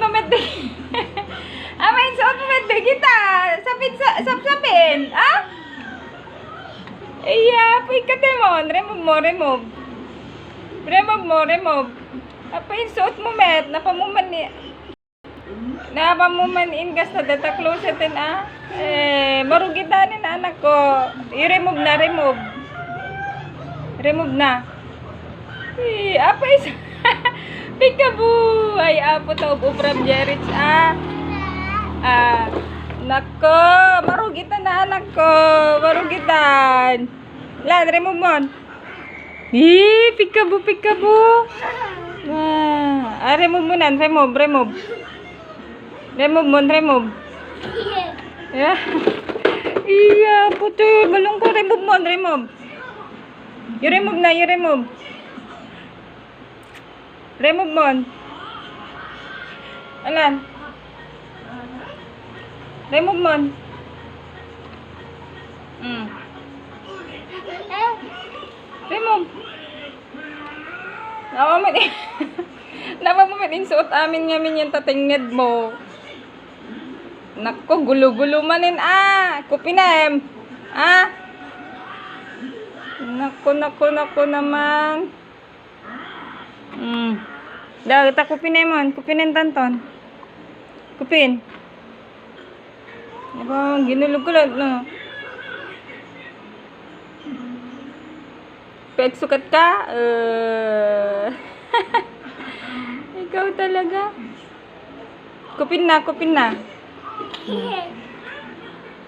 Mamete. Amain suot mamete kita. Sapit sa sapsapin. Ah? Iya, puy ka demon. Remove mo, remove. Remove mo, remove. Apa yung suot mo, met? Napamuman ni... Napamuman in gas na data closetin, ah. Eh, marugitanin na anak ko. I-remove na, remove. Remove na. Eh, apa is... Peekaboo! Ay, apo to, from Jerich, ah. Ah, nako, marugitan na anak ko. Marugitan. Lan, remove mo. Eh, peekaboo, peekaboo. Ah, ah, remove mo nan, remove, remove. Remove mo, remove. Yeah. Iya, puto, balong ko, remove mo, remove. You remove na, you remove. Remove mo. Alan. Remove mo. Mm. Remove. Napaman eh. Napaman din suot amin ngamin yung tatingid mo. Nako, gulo-gulo manin ah. Kupinem. Ah. Nako, nako, nako naman. Hmm. Dah, kita kupin na mon. Kupinin tanton. Kupin. Apa, ginulog ko lang, no? Pek sukat ka? Uh... Ikaw talaga. Kupin na, kupin na. Hmm.